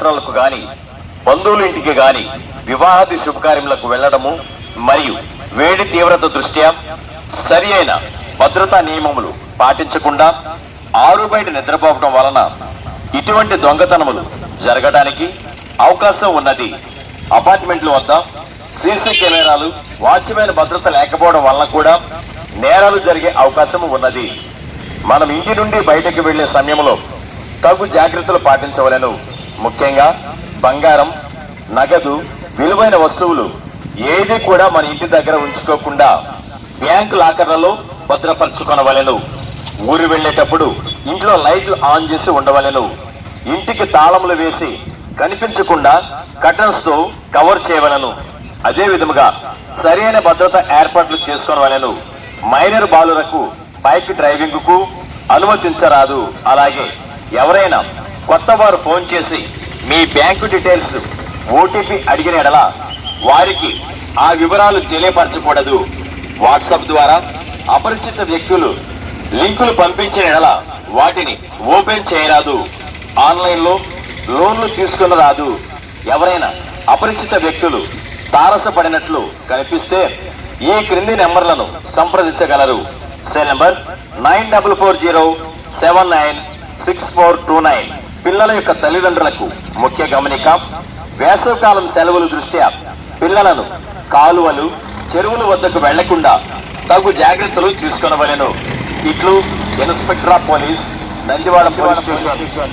యాత్రలకు గాని బంధువుల ఇంటికి గాని వివాహాది శుభకార్యములకు వెళ్ళడము మరియు వేడి తీవ్రత దృష్ట్యా సరి అయిన భద్రతా నియమములు పాటించకుండా ఆరు బయట నిద్రపోవడం వలన ఇటువంటి దొంగతనములు జరగడానికి అవకాశం ఉన్నది. అపార్ట్మెంట్ల వద్ద సీసీ కెమెరాలు వాచ్మెన్ భద్రత లేకపోవడం వలన కూడా నేరాలు జరిగే అవకాశం ఉన్నది. మనం ఇంటి నుండి బయటకు వెళ్ళే సమయంలో తగు జాగ్రత్తలు పాటించవలెను. ముఖ్యంగా బంగారం నగదు విలువైన వస్తువులు ఏది కూడా మన ఇంటి దగ్గర ఉంచుకోకుండా బ్యాంకు లాకర్లలో భద్రపరచుకొనవలెను. ఊరు వెళ్ళేటప్పుడు ఇంట్లో లైట్లు ఆన్ చేసి ఉండవలెను. ఇంటికి తాళములు వేసి కనిపించకుండా కటన్స్తో కవర్ చేయవలెను. అదే విధముగా సరైన భద్రత ఏర్పాట్లు చేసుకోవలెను. Minor బాలులకు bike డ్రైవింగ్కు అనుమతించరాదు. అలాగే ఎవరైనా కొత్త వారు ఫోన్ చేసి మీ బ్యాంకు డీటెయిల్స్ ఓటీపీ అడిగిన ఎడల వారికి ఆ వివరాలు తెలియపరచకూడదు. వాట్సాప్ ద్వారా అపరిచిత వ్యక్తులు లింకులు పంపించిన ఎడల వాటిని ఓపెన్ చేయరాదు. ఆన్లైన్లో లోన్లు తీసుకుని రాదు. ఎవరైనా అపరిచిత వ్యక్తులు తారసపడినట్లు కనిపిస్తే ఈ క్రింది నెంబర్లను సంప్రదించగలరు. Cell number nine double four zero seven nine six four two nine. పిల్లల యొక్క తల్లిదండ్రులకు ముఖ్య గమనిక వేసవకాలం సెలవుల దృష్ట్యా పిల్లలను కాలువలు చెరువుల వద్దకు వెళ్ళకుండా తగు జాగ్రత్తలు తీసుకొనవలెను. ఇట్లు inspector of police Nandivada police station.